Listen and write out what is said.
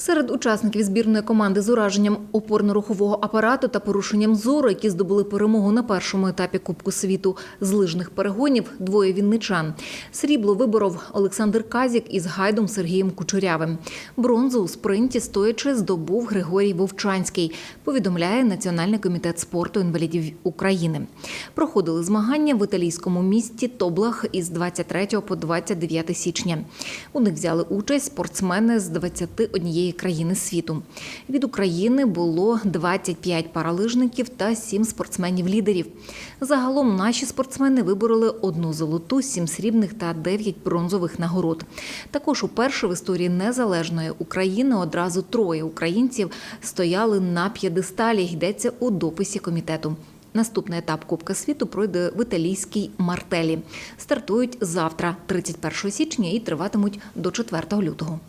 Серед учасників збірної команди з ураженням опорно-рухового апарату та порушенням зору, які здобули перемогу на першому етапі Кубку світу з лижних перегонів, двоє вінничан. Срібло виборов Олександр Казік із гайдом Сергієм Кучурявим. Бронзу у спринті стоячи здобув Григорій Вовчанський. Повідомляє Національний комітет спорту інвалідів України. Проходили змагання в італійському місті Тоблах із 23 по 29 січня. У них взяли участь спортсмени з 21 країни світу. Від України було 25 паралижників та 7 спортсменів-лідерів. Загалом наші спортсмени вибороли одну золоту, 7 срібних та 9 бронзових нагород. Також уперше в історії незалежної України одразу троє українців стояли на п'єдесталі. Йдеться у дописі комітету. Наступний етап Кубка світу пройде в італійській Мартелі. Стартують завтра, 31 січня, і триватимуть до 4 лютого.